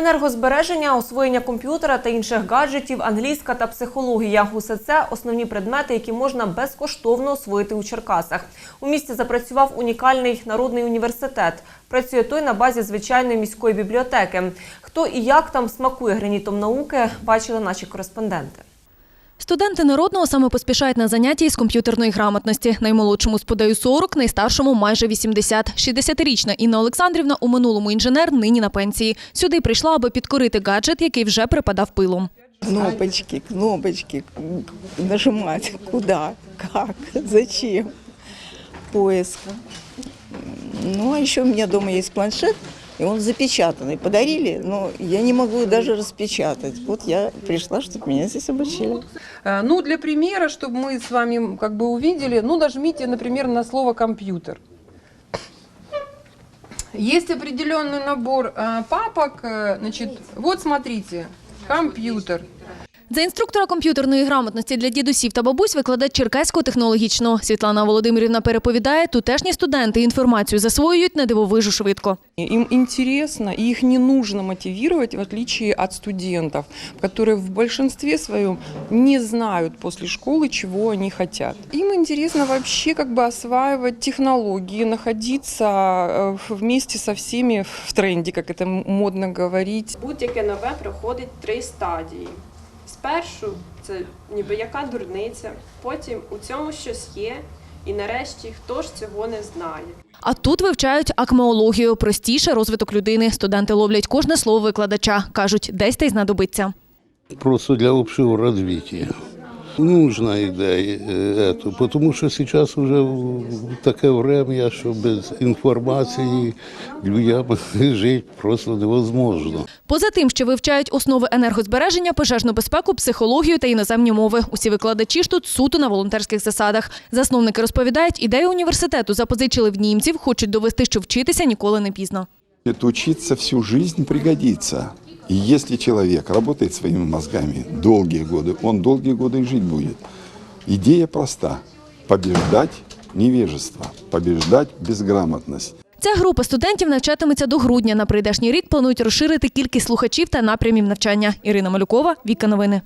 Енергозбереження, освоєння комп'ютера та інших гаджетів, англійська та психологія – усе це основні предмети, які можна безкоштовно освоїти у Черкасах. У місті запрацював унікальний народний університет. Працює той на базі звичайної міської бібліотеки. Хто і як там смакує гранітом науки, бачили наші кореспонденти. Студенти народного саме поспішають на заняття із комп'ютерної грамотності. Наймолодшому сподаю 40, найстаршому майже 80. 60-річна Інна Олександрівна у минулому інженер, нині на пенсії. Сюди прийшла, аби підкорити гаджет, який вже припадав пилом. Кнопочки, кнопочки. Нажимать. Куда? Как? Зачем? Поиск. Ну, а еще у меня дома есть планшет, и он запечатанный. Подарили, но я не могу даже распечатать. Вот я пришла, чтобы меня здесь обучили. Э, Ну, для примера, чтобы мы с вами как бы увидели, ну, нажмите, например, на слово «компьютер». Есть определенный набор э, папок, э, значит, вот смотрите, компьютер. За інструктора комп'ютерної грамотності для дідусів та бабусь викладач Черкаського технологічного. Світлана Володимирівна переповідає, тутешні студенти інформацію засвоюють на дивовижу швидко. Им интересно, и их не нужно мотивировать, в отличие от студентов, которые в большинстве своем не знают после школы, чего они хотят. Им интересно вообще как бы осваивать технологии, находиться э, вместе со всеми в тренде, как это модно говорить. Будь-яке нове проходить три стадії. Спершу це ніби яка дурниця, потім у цьому щось є, і нарешті хто ж цього не знає. А тут вивчають акмеологію, простіше розвиток людини. Студенти ловлять кожне слово викладача. Кажуть, десь та й знадобиться. просто для общего развития. Нужна идея это, потому что сейчас уже в такое время, что без информации людям жить просто невозможно. Поза тим, що вивчають основи енергозбереження, пожежну безпеку, психологію та іноземні мови. Усі викладачі ж тут суто на волонтерських засадах. Засновники розповідають, ідею університету запозичили в німців, хочуть довести, що вчитися ніколи не пізно. Это учиться всю жизнь пригодится. И если человек работает своими мозгами долгие годы, он долгие годы и жить будет. Идея проста – побеждать невежество, побеждать безграмотность. Ця група студентів навчатиметься до грудня. На прийдешній рік планують розширити кількість слухачів та напрямів навчання. Ірина Малюкова, Віка Новини.